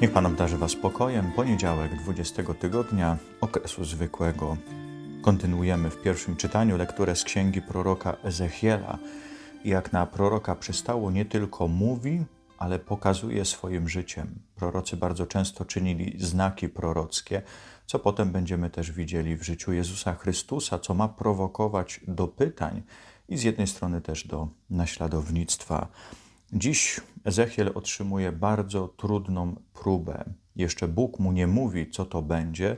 Niech Pan obdarzy Was spokojem. Poniedziałek 20 tygodnia okresu zwykłego. Kontynuujemy w pierwszym czytaniu lekturę z księgi proroka Ezechiela. Jak na proroka przystało, nie tylko mówi, ale pokazuje swoim życiem. Prorocy bardzo często czynili znaki prorockie, co potem będziemy też widzieli w życiu Jezusa Chrystusa, co ma prowokować do pytań i z jednej strony też do naśladownictwa. Dziś Ezechiel otrzymuje bardzo trudną próbę. Jeszcze Bóg mu nie mówi, co to będzie,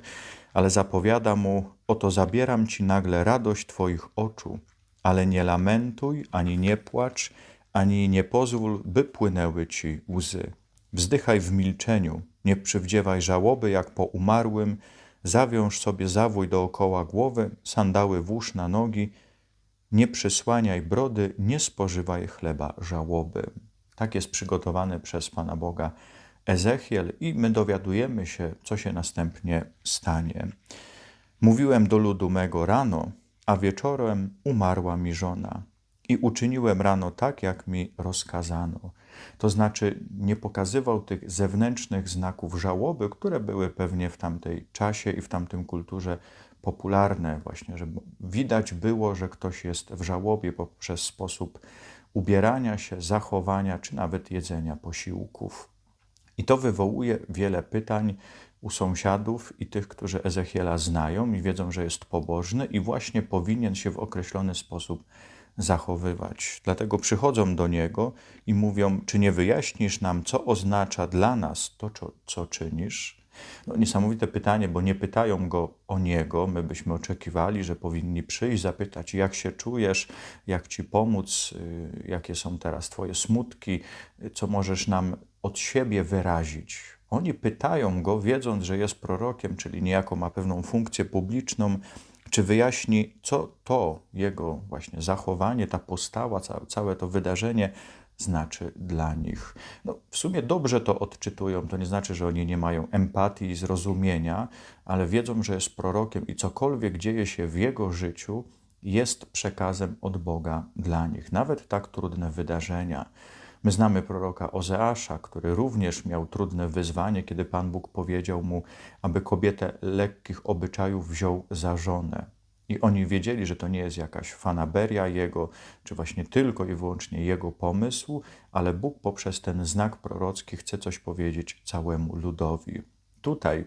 ale zapowiada mu: Oto zabieram ci nagle radość twoich oczu, ale nie lamentuj, ani nie płacz, ani nie pozwól, by płynęły ci łzy. Wzdychaj w milczeniu, nie przywdziewaj żałoby jak po umarłym, zawiąż sobie zawój dookoła głowy, sandały włóż na nogi, nie przysłaniaj brody, nie spożywaj chleba żałoby. Tak jest przygotowany przez Pana Boga Ezechiel i my dowiadujemy się, co się następnie stanie. Mówiłem do ludu mego rano, a wieczorem umarła mi żona. I uczyniłem rano tak, jak mi rozkazano. To znaczy, nie pokazywał tych zewnętrznych znaków żałoby, które były pewnie w tamtej czasie i w tamtym kulturze popularne, właśnie, że widać było, że ktoś jest w żałobie poprzez sposób ubierania się, zachowania czy nawet jedzenia posiłków. I to wywołuje wiele pytań u sąsiadów i tych, którzy Ezechiela znają i wiedzą, że jest pobożny i właśnie powinien się w określony sposób zachowywać. Dlatego przychodzą do niego i mówią: Czy nie wyjaśnisz nam, co oznacza dla nas to, co, co czynisz? No, niesamowite pytanie, bo nie pytają go o niego. My byśmy oczekiwali, że powinni przyjść, zapytać, jak się czujesz, jak ci pomóc, y, jakie są teraz Twoje smutki, co możesz nam od siebie wyrazić. Oni pytają go, wiedząc, że jest prorokiem, czyli niejako ma pewną funkcję publiczną, czy wyjaśni, co to jego właśnie zachowanie, ta postawa, całe to wydarzenie znaczy dla nich. No, w sumie dobrze to odczytują, to nie znaczy, że oni nie mają empatii i zrozumienia, ale wiedzą, że jest prorokiem i cokolwiek dzieje się w jego życiu, jest przekazem od Boga dla nich, nawet tak trudne wydarzenia. My znamy proroka Ozeasza, który również miał trudne wyzwanie, kiedy Pan Bóg powiedział mu, aby kobietę lekkich obyczajów wziął za żonę. I oni wiedzieli, że to nie jest jakaś fanaberia jego, czy właśnie tylko i wyłącznie jego pomysł, ale Bóg poprzez ten znak prorocki chce coś powiedzieć całemu ludowi. Tutaj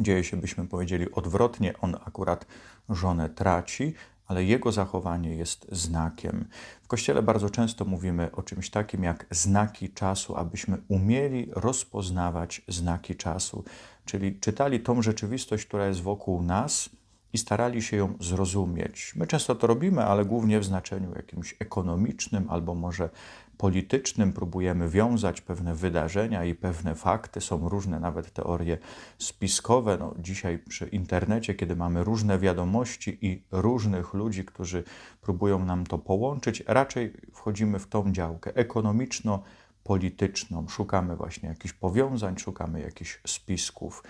dzieje się, byśmy powiedzieli, odwrotnie. On akurat żonę traci, ale jego zachowanie jest znakiem. W kościele bardzo często mówimy o czymś takim jak znaki czasu, abyśmy umieli rozpoznawać znaki czasu, czyli czytali tą rzeczywistość, która jest wokół nas i starali się ją zrozumieć. My często to robimy, ale głównie w znaczeniu jakimś ekonomicznym albo może politycznym. Próbujemy wiązać pewne wydarzenia i pewne fakty. Są różne nawet teorie spiskowe. No, dzisiaj przy internecie, kiedy mamy różne wiadomości i różnych ludzi, którzy próbują nam to połączyć, raczej wchodzimy w tą działkę ekonomiczno polityczną. Szukamy właśnie jakichś powiązań, szukamy jakichś spisków.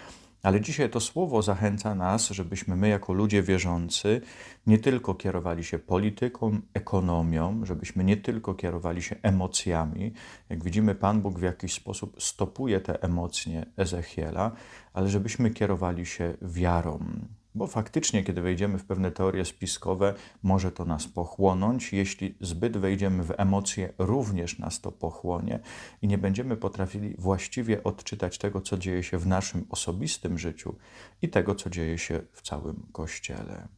Ale dzisiaj to słowo zachęca nas, żebyśmy my, jako ludzie wierzący, nie tylko kierowali się polityką, ekonomią, żebyśmy nie tylko kierowali się emocjami. Jak widzimy, Pan Bóg w jakiś sposób stopuje te emocje Ezechiela, ale żebyśmy kierowali się wiarą. Bo faktycznie, kiedy wejdziemy w pewne teorie spiskowe, może to nas pochłonąć. Jeśli zbyt wejdziemy w emocje, również nas to pochłonie i nie będziemy potrafili właściwie odczytać tego, co dzieje się w naszym osobistym życiu i tego, co dzieje się w całym Kościele.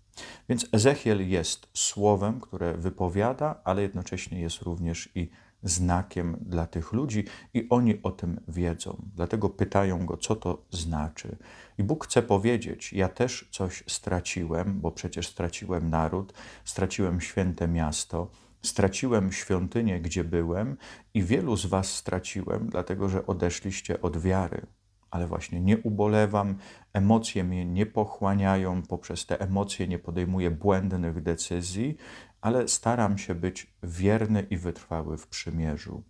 Więc Ezechiel jest słowem, które wypowiada, ale jednocześnie jest również i znakiem dla tych ludzi i oni o tym wiedzą. Dlatego pytają go, co to znaczy. I Bóg chce powiedzieć: Ja też coś straciłem, bo przecież straciłem naród, straciłem święte miasto. Straciłem świątynię, gdzie byłem, i wielu z Was straciłem, dlatego że odeszliście od wiary ale właśnie nie ubolewam, emocje mnie nie pochłaniają, poprzez te emocje nie podejmuję błędnych decyzji, ale staram się być wierny i wytrwały w przymierzu.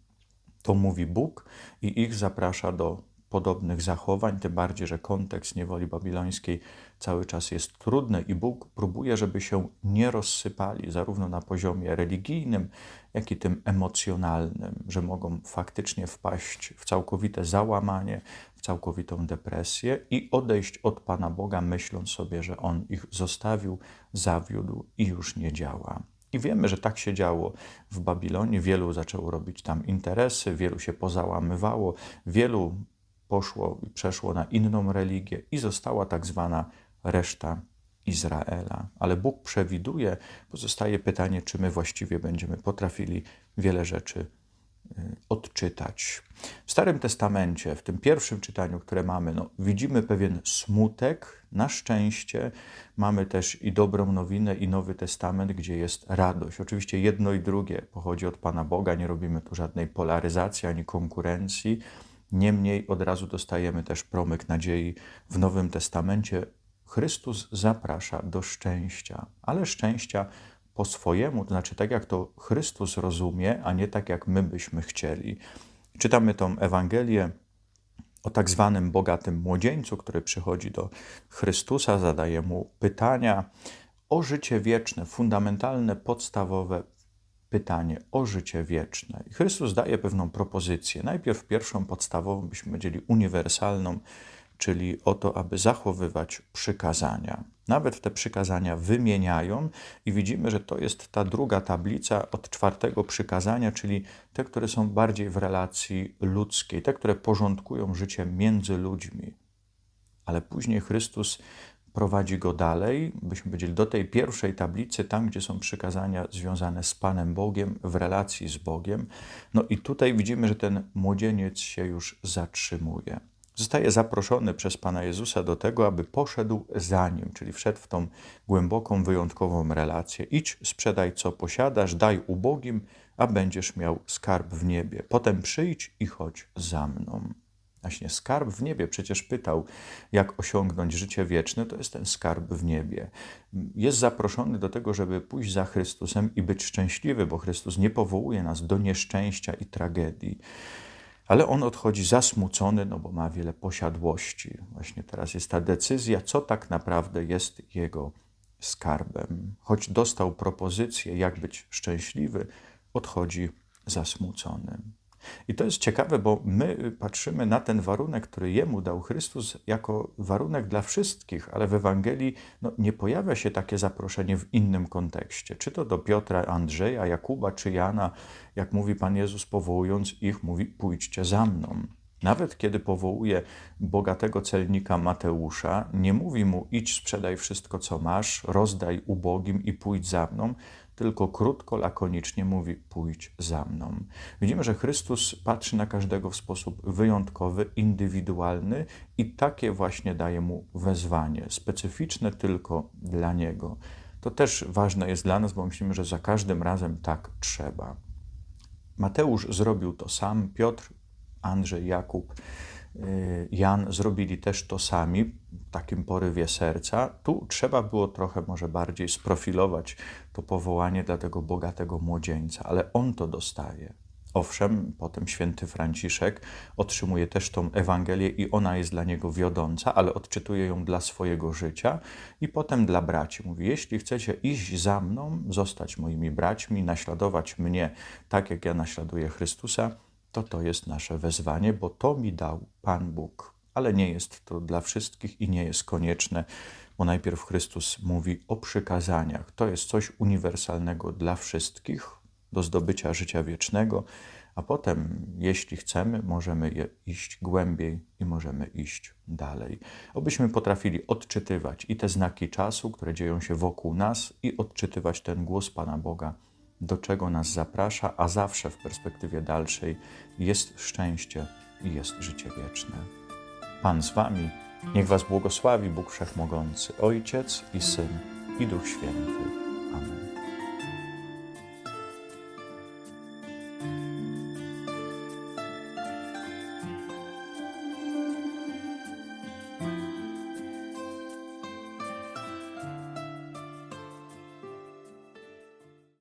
To mówi Bóg i ich zaprasza do podobnych zachowań, tym bardziej, że kontekst niewoli babilońskiej cały czas jest trudny i Bóg próbuje, żeby się nie rozsypali, zarówno na poziomie religijnym, jak i tym emocjonalnym, że mogą faktycznie wpaść w całkowite załamanie, w całkowitą depresję i odejść od Pana Boga, myśląc sobie, że On ich zostawił, zawiódł i już nie działa. I wiemy, że tak się działo w Babilonie. Wielu zaczęło robić tam interesy, wielu się pozałamywało, wielu poszło i przeszło na inną religię i została tak zwana reszta Izraela. Ale Bóg przewiduje, pozostaje pytanie, czy my właściwie będziemy potrafili wiele rzeczy odczytać. W Starym Testamencie, w tym pierwszym czytaniu, które mamy, no, widzimy pewien smutek. Na szczęście mamy też i dobrą nowinę, i Nowy Testament, gdzie jest radość. Oczywiście jedno i drugie pochodzi od Pana Boga, nie robimy tu żadnej polaryzacji ani konkurencji. Niemniej od razu dostajemy też promyk nadziei w Nowym Testamencie. Chrystus zaprasza do szczęścia, ale szczęścia po swojemu, to znaczy tak jak to Chrystus rozumie, a nie tak jak my byśmy chcieli. Czytamy tą Ewangelię o tak zwanym bogatym młodzieńcu, który przychodzi do Chrystusa, zadaje mu pytania o życie wieczne, fundamentalne, podstawowe pytanie o życie wieczne. I Chrystus daje pewną propozycję. Najpierw pierwszą podstawową, byśmy powiedzieli uniwersalną, czyli o to, aby zachowywać przykazania. Nawet te przykazania wymieniają i widzimy, że to jest ta druga tablica od czwartego przykazania, czyli te, które są bardziej w relacji ludzkiej, te, które porządkują życie między ludźmi. Ale później Chrystus prowadzi go dalej, byśmy powiedzieli, do tej pierwszej tablicy, tam gdzie są przykazania związane z Panem Bogiem, w relacji z Bogiem. No i tutaj widzimy, że ten młodzieniec się już zatrzymuje. Zostaje zaproszony przez Pana Jezusa do tego, aby poszedł za nim, czyli wszedł w tą głęboką, wyjątkową relację. Idź, sprzedaj co posiadasz, daj ubogim, a będziesz miał skarb w niebie. Potem przyjdź i chodź za mną. Właśnie skarb w niebie przecież pytał, jak osiągnąć życie wieczne, to jest ten skarb w niebie. Jest zaproszony do tego, żeby pójść za Chrystusem i być szczęśliwy, bo Chrystus nie powołuje nas do nieszczęścia i tragedii. Ale on odchodzi zasmucony, no bo ma wiele posiadłości. Właśnie teraz jest ta decyzja, co tak naprawdę jest jego skarbem. Choć dostał propozycję, jak być szczęśliwy, odchodzi zasmucony. I to jest ciekawe, bo my patrzymy na ten warunek, który jemu dał Chrystus, jako warunek dla wszystkich, ale w Ewangelii no, nie pojawia się takie zaproszenie w innym kontekście. Czy to do Piotra, Andrzeja, Jakuba czy Jana, jak mówi Pan Jezus, powołując ich, mówi: Pójdźcie za mną. Nawet kiedy powołuje bogatego celnika Mateusza, nie mówi mu: idź, sprzedaj wszystko, co masz, rozdaj ubogim i pójdź za mną, tylko krótko, lakonicznie mówi: pójdź za mną. Widzimy, że Chrystus patrzy na każdego w sposób wyjątkowy, indywidualny i takie właśnie daje mu wezwanie, specyficzne tylko dla niego. To też ważne jest dla nas, bo myślimy, że za każdym razem tak trzeba. Mateusz zrobił to sam, Piotr Andrzej, Jakub, Jan zrobili też to sami, w takim porywie serca. Tu trzeba było trochę może bardziej sprofilować to powołanie dla tego bogatego młodzieńca, ale on to dostaje. Owszem, potem święty Franciszek otrzymuje też tą Ewangelię i ona jest dla niego wiodąca, ale odczytuje ją dla swojego życia i potem dla braci. Mówi, jeśli chcecie iść za mną, zostać moimi braćmi, naśladować mnie tak, jak ja naśladuję Chrystusa, to to jest nasze wezwanie, bo to mi dał Pan Bóg. Ale nie jest to dla wszystkich i nie jest konieczne, bo najpierw Chrystus mówi o przykazaniach. To jest coś uniwersalnego dla wszystkich do zdobycia życia wiecznego, a potem, jeśli chcemy, możemy je iść głębiej i możemy iść dalej. Obyśmy potrafili odczytywać i te znaki czasu, które dzieją się wokół nas, i odczytywać ten głos Pana Boga do czego nas zaprasza, a zawsze w perspektywie dalszej jest szczęście i jest życie wieczne. Pan z Wami, niech Was błogosławi Bóg Wszechmogący, Ojciec i Syn i Duch Święty.